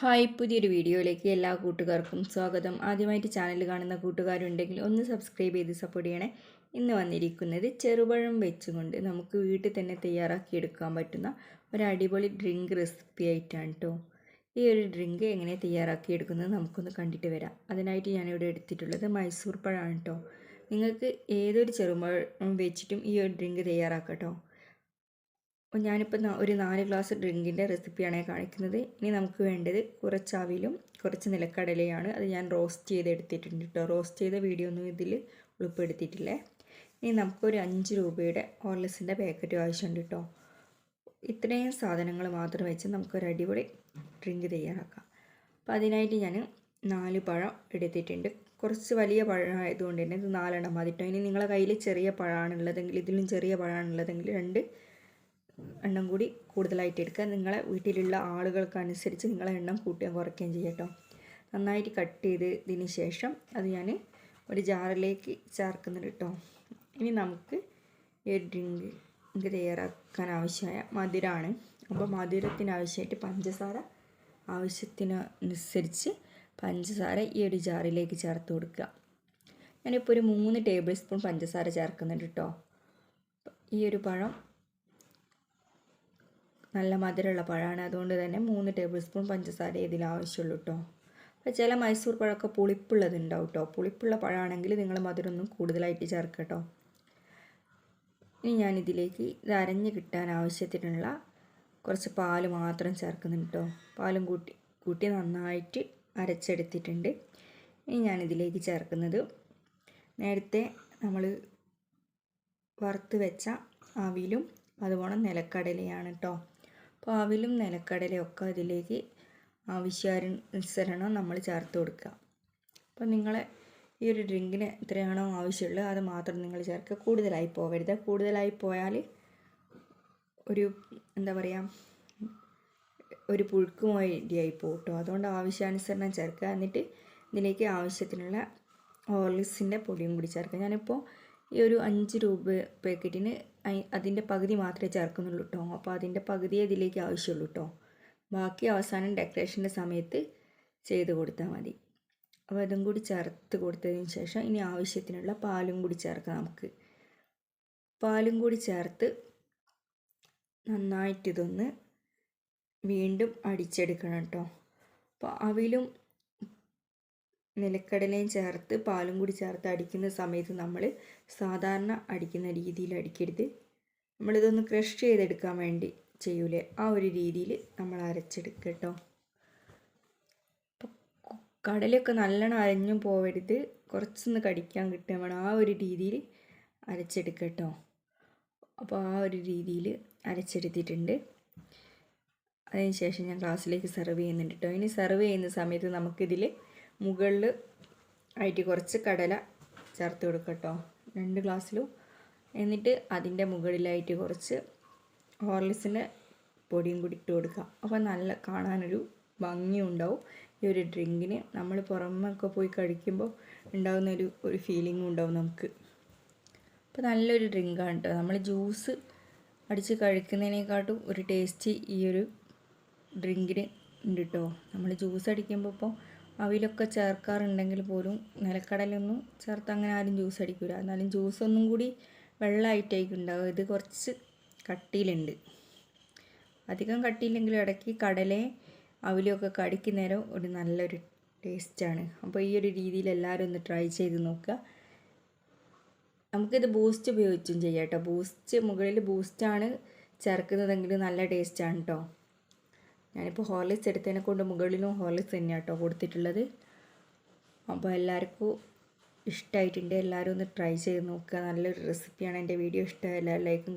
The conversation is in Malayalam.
ഹായ് പുതിയൊരു വീഡിയോയിലേക്ക് എല്ലാ കൂട്ടുകാർക്കും സ്വാഗതം. ആദ്യമായിട്ട് ചാനൽ കാണുന്ന കൂട്ടുകാരുണ്ടെങ്കിൽ ഒന്ന് സബ്സ്ക്രൈബ് ചെയ്ത് സപ്പോർട്ട് ചെയ്യണേ. ഇന്ന് വന്നിരിക്കുന്നത് ചെറുപഴം വെച്ചുകൊണ്ട് നമുക്ക് വീട്ടിൽ തന്നെ തയ്യാറാക്കിയെടുക്കാൻ പറ്റുന്ന ഒരു അടിപൊളി ഡ്രിങ്ക് റെസിപ്പി ആയിട്ടാണ് കേട്ടോ ഈ ഒരു ഡ്രിങ്ക് എങ്ങനെ തയ്യാറാക്കിയെടുക്കുന്നത് നമുക്കൊന്ന് കണ്ടിട്ട് വരാം. അതിനായിട്ട് ഞാനിവിടെ എടുത്തിട്ടുള്ളത് മൈസൂർ പഴമാണ് കേട്ടോ നിങ്ങൾക്ക് ഏതൊരു ചെറുപഴം വെച്ചിട്ടും ഈ ഒരു ഡ്രിങ്ക് തയ്യാറാക്കാം കേട്ടോ അപ്പോൾ ഞാനിപ്പോൾ ഒരു നാല് ഗ്ലാസ് ഡ്രിങ്കിന്റെ റെസിപ്പിയാണ് കാണിക്കുന്നത്. ഇനി നമുക്ക് വേണ്ടത് കുറച്ച് അവിലും കുറച്ച് നിലക്കടലയാണ്. അത് ഞാൻ റോസ്റ്റ് ചെയ്ത് എടുത്തിട്ടുണ്ട് കേട്ടോ. റോസ്റ്റ് ചെയ്ത വീഡിയോ ഒന്നും ഇതിൽ ഉൾപ്പെടുത്തിയിട്ടില്ലേ. ഇനി നമുക്കൊരു അഞ്ച് രൂപയുടെ ഓർലെസിന്റെ പാക്കറ്റ് ആവശ്യമുണ്ട് കേട്ടോ. ഇത്രയും സാധനങ്ങൾ മാത്രം വെച്ച് നമുക്കൊരു അടിപൊളി ഡ്രിങ്ക് തയ്യാറാക്കാം. അപ്പോൾ അതിനായിട്ട് ഞാൻ നാല് പഴം എടുത്തിട്ടുണ്ട്. കുറച്ച് വലിയ പഴമായതുകൊണ്ട് തന്നെ ഇത് നാലെണ്ണം മതിട്ടോ ഇനി നിങ്ങളുടെ കയ്യിൽ ചെറിയ പഴമാണുള്ളതെങ്കിൽ ഇതിലും ചെറിയ പഴമാണുള്ളതെങ്കിൽ രണ്ട് എണ്ണം കൂടി കൂടുതലായിട്ട് എടുക്കുക. നിങ്ങളെ വീട്ടിലുള്ള ആളുകൾക്കനുസരിച്ച് നിങ്ങളെ എണ്ണം കൂട്ടുകയും കുറയ്ക്കുകയും ചെയ്യട്ടോ നന്നായിട്ട് കട്ട് ചെയ്തതിന് ശേഷം അത് ഞാൻ ഒരു ജാറിലേക്ക് ചേർക്കുന്നുണ്ട് കേട്ടോ. ഇനി നമുക്ക് ഈ ഡ്രിങ്ക് ഡ്രിങ്ക് തയ്യാറാക്കാൻ ആവശ്യമായ മധുരമാണ് അപ്പോൾ മധുരത്തിന് ആവശ്യമായിട്ട് പഞ്ചസാര ആവശ്യത്തിനനുസരിച്ച് പഞ്ചസാര ഈ ഒരു ജാറിലേക്ക് ചേർത്ത് കൊടുക്കുക. ഞാനിപ്പോൾ ഒരു മൂന്ന് ടേബിൾ സ്പൂൺ പഞ്ചസാര ചേർക്കുന്നുണ്ട് കേട്ടോ. ഈ ഒരു പഴം നല്ല മധുരമുള്ള പഴമാണ്. അതുകൊണ്ട് തന്നെ മൂന്ന് ടേബിൾ സ്പൂൺ പഞ്ചസാര ഇതിൽ ആവശ്യമുള്ളൂ കേട്ടോ അപ്പോൾ ചില മൈസൂർ പഴമൊക്കെ പുളിപ്പുള്ളതുണ്ടാവും കേട്ടോ പുളിപ്പുള്ള പഴമാണെങ്കിൽ നിങ്ങൾ മധുരമൊന്നും കൂടുതലായിട്ട് ചേർക്കുക കേട്ടോ ഇനി ഞാനിതിലേക്ക് ഇത് അരഞ്ഞ് കിട്ടാൻ ആവശ്യത്തിനുള്ള കുറച്ച് പാൽ മാത്രം ചേർക്കുന്നുണ്ട് കേട്ടോ പാലും കൂട്ടി കൂട്ടി നന്നായിട്ട് അരച്ചെടുത്തിട്ടുണ്ട്. ഇനി ഞാനിതിലേക്ക് ചേർക്കുന്നത് നേരത്തെ നമ്മൾ വറുത്ത് വെച്ച അവിലും അതുപോലെ നിലക്കടലയാണ് കേട്ടോ അപ്പോൾ നിലക്കടലയും ഒക്കെ അതിലേക്ക് ആവശ്യാനുസരണം നമ്മൾ ചേർത്ത് കൊടുക്കുക. അപ്പോൾ നിങ്ങളെ ഈ ഒരു ഡ്രിങ്കിന് എത്രയാണോ ആവശ്യമുള്ളത് അത് മാത്രം നിങ്ങൾ ചേർക്കുക. കൂടുതലായി പോകരുത്. കൂടുതലായി പോയാൽ ഒരു എന്താ പറയുക ഒരു പുഴുക്കുമായി ഇടിയായി പോട്ടോ അതുകൊണ്ട് ആവശ്യാനുസരണം ചേർക്കുക. എന്നിട്ട് ഇതിലേക്ക് ആവശ്യത്തിനുള്ള ഹോർലിക്സിന്റെ പൊടിയും കൂടി ചേർക്കുക. ഞാനിപ്പോൾ ഈ ഒരു അഞ്ച് രൂപ പാക്കറ്റിന് അതിന്റെ പകുതി മാത്രമേ ചേർക്കുന്നുള്ളൂ കേട്ടോ അപ്പോൾ അതിന്റെ പകുതിയെ ഇതിലേക്ക് ആവശ്യമുള്ളൂ കേട്ടോ ബാക്കി അവസാനം ഡെക്കറേഷന്റെ സമയത്ത് ചെയ്ത് കൊടുത്താൽ മതി. അപ്പോൾ അതും കൂടി ചേർത്ത് കൊടുത്തതിന് ശേഷം ഇനി ആവശ്യത്തിനുള്ള പാലും കൂടി ചേർക്കാം നമുക്ക്. പാലും കൂടി ചേർത്ത് നന്നായിട്ടിതൊന്ന് വീണ്ടും അടിച്ചെടുക്കണം കേട്ടോ അപ്പോൾ അവിലും നിലക്കടലയും ചേർത്ത് പാലും കൂടി ചേർത്ത് അടിക്കുന്ന സമയത്ത് നമ്മൾ സാധാരണ അടിക്കുന്ന രീതിയിൽ അടിക്കരുത്. നമ്മളിതൊന്ന് ക്രഷ് ചെയ്തെടുക്കാൻ വേണ്ടി ചെയ്യൂലേ? ആ ഒരു രീതിയിൽ നമ്മൾ അരച്ചെടുക്കുക കേട്ടോ. കടലൊക്കെ നല്ലോണം അരഞ്ഞു പോവരുത്. കുറച്ചൊന്ന് കടിക്കാൻ കിട്ടുക വേണം. ആ ഒരു രീതിയിൽ അരച്ചെടുക്കുക കേട്ടോ. അപ്പോൾ ആ ഒരു രീതിയിൽ അരച്ചെടുത്തിട്ടുണ്ട്. അതിന് ശേഷം ഞാൻ ക്ലാസ്സിലേക്ക് സെർവ് ചെയ്യുന്നുണ്ട് കേട്ടോ. ഇനി സെർവ് ചെയ്യുന്ന സമയത്ത് നമുക്കിതിൽ മുകളിൽ ആയിട്ട് കുറച്ച് കടല ചേർത്ത് കൊടുക്കുക കേട്ടോ രണ്ട് ഗ്ലാസ്സിലും. എന്നിട്ട് അതിന്റെ മുകളിലായിട്ട് കുറച്ച് ഹോർലിക്സിന്റെ പൊടിയും കൂടി ഇട്ട് കൊടുക്കുക അപ്പോൾ നല്ല കാണാനൊരു ഭംഗിയുണ്ടാവും. ഈ ഒരു ഡ്രിങ്കിന് നമ്മൾ പുറമൊക്കെ പോയി കഴിക്കുമ്പോൾ ഉണ്ടാകുന്ന ഒരു ഒരു ഫീലിംഗും ഉണ്ടാവും നമുക്ക്. അപ്പോൾ നല്ലൊരു ഡ്രിങ്കാണ് കേട്ടോ നമ്മൾ ജ്യൂസ് അടിച്ച് കഴിക്കുന്നതിനേക്കാട്ടും ഒരു ടേസ്റ്റ് ഈ ഒരു ഡ്രിങ്കിന് ഉണ്ട് കേട്ടോ നമ്മൾ ജ്യൂസ് അടിക്കുമ്പോൾ ഇപ്പോൾ അവിലൊക്കെ ചേർക്കാറുണ്ടെങ്കിൽ പോലും നിലക്കടലൊന്നും ചേർത്ത് അങ്ങനെ ആരും ജ്യൂസ് അടിക്കില്ല എന്നാലും ജ്യൂസ് ഒന്നും കൂടി വെള്ളമായിട്ടായിരിക്കും ഉണ്ടാവുക ഇത് കുറച്ച് കട്ടിയിലുണ്ട്. അധികം കട്ടിയില്ലെങ്കിലും ഇടയ്ക്ക് കടലയും അവിലൊക്കെ കടിക്കുന്നേരം ഒരു നല്ലൊരു ടേസ്റ്റാണ് അപ്പോൾ ഈ ഒരു രീതിയിൽ എല്ലാവരും ഒന്ന് ട്രൈ ചെയ്ത് നോക്കുക. നമുക്കിത് ബൂസ്റ്റ് ഉപയോഗിച്ചും ചെയ്യാം കേട്ടോ. ബൂസ്റ്റ് മുകളിൽ ബൂസ്റ്റാണ് ചേർക്കുന്നതെങ്കിൽ നല്ല ടേസ്റ്റാണ് കേട്ടോ. ഞാനിപ്പോൾ ഹോർലിക്സ് എടുത്തതിനെ കൊണ്ട് മുകളിലും ഹോർലിക്സ് തന്നെയാണ് കേട്ടോ കൊടുത്തിട്ടുള്ളത്. അപ്പോൾ എല്ലാവർക്കും ഇഷ്ടമായിട്ടുണ്ട് എല്ലാവരും ഒന്ന് ട്രൈ ചെയ്ത് നോക്കുക. നല്ലൊരു റെസിപ്പിയാണ് എന്റെ വീഡിയോ. ഇഷ്ടമായ എല്ലാവരും ലൈക്കും